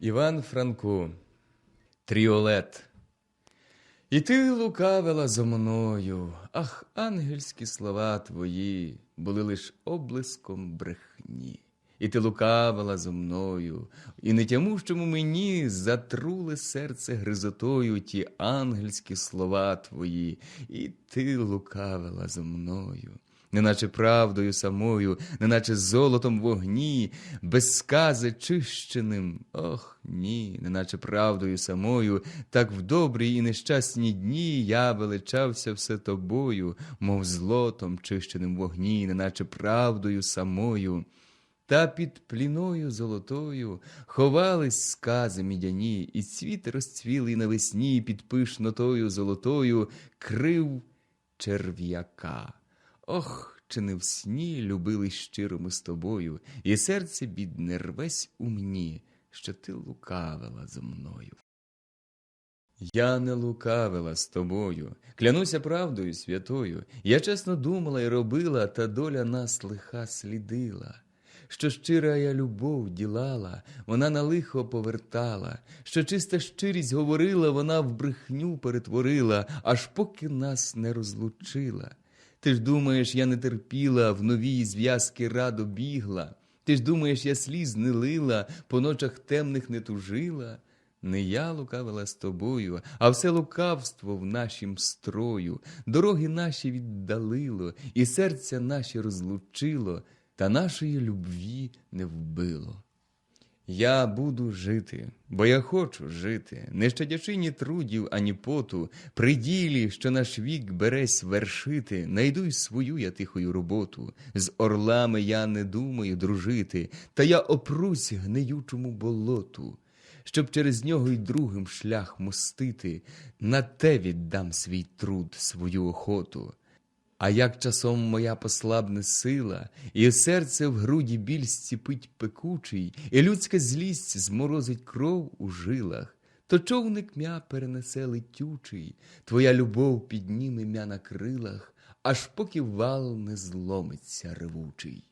Іван Франко, Тріолет. І ти лукавила зо мною, ах, ангельські слова твої були лиш облиском брехні. І ти лукавила зо мною, і нетямущому мені затрули серце гризотою ті ангельські слова твої, і ти лукавила зо мною неначе правдою самою, неначе золотом вогні, без скази чищеним. Ох, ні, неначе правдою самою, так в добрі і нещасні дні я величався все тобою, мов злотом чищеним вогні, неначе правдою самою. Та під пліною золотою ховались скази мідяні, і цвіт розцвілий навесні під пишнотою золотою крив черв'яка. Ох, чи не в сні любили щиро ми з тобою, і серце бідне рвесь у мені, що ти лукавила зо мною. Я не лукавила з тобою, клянуся правдою святою. Я чесно думала і робила, та доля нас лиха слідила. Що щира я любов ділала, вона на лихо повертала, що чиста щирість говорила, вона в брехню перетворила, аж поки нас не розлучила. Ти ж думаєш, я не терпіла, в новій зв'язки радо бігла. Ти ж думаєш, я сліз не лила, по ночах темних не тужила. Не я лукавила з тобою, а все лукавство в нашім строю, дороги наші віддалило, і серця наші розлучило, та нашої любві не вбило. Я буду жити, бо я хочу жити, не щадячи ні трудів, ані поту, при ділі, що наш вік бересь вершити, найду й свою я тихою роботу. З орлами я не думаю дружити, та я опрусь гниючому болоту, щоб через нього й другим шлях мостити, на те віддам свій труд, свою охоту. А як часом моя послабне сила, і серце в груді біль стіпить пекучий, і людська злість зморозить кров у жилах, то човник м'я перенесе летючий, твоя любов підніме м'я на крилах, аж поки вал не зломиться ревучий.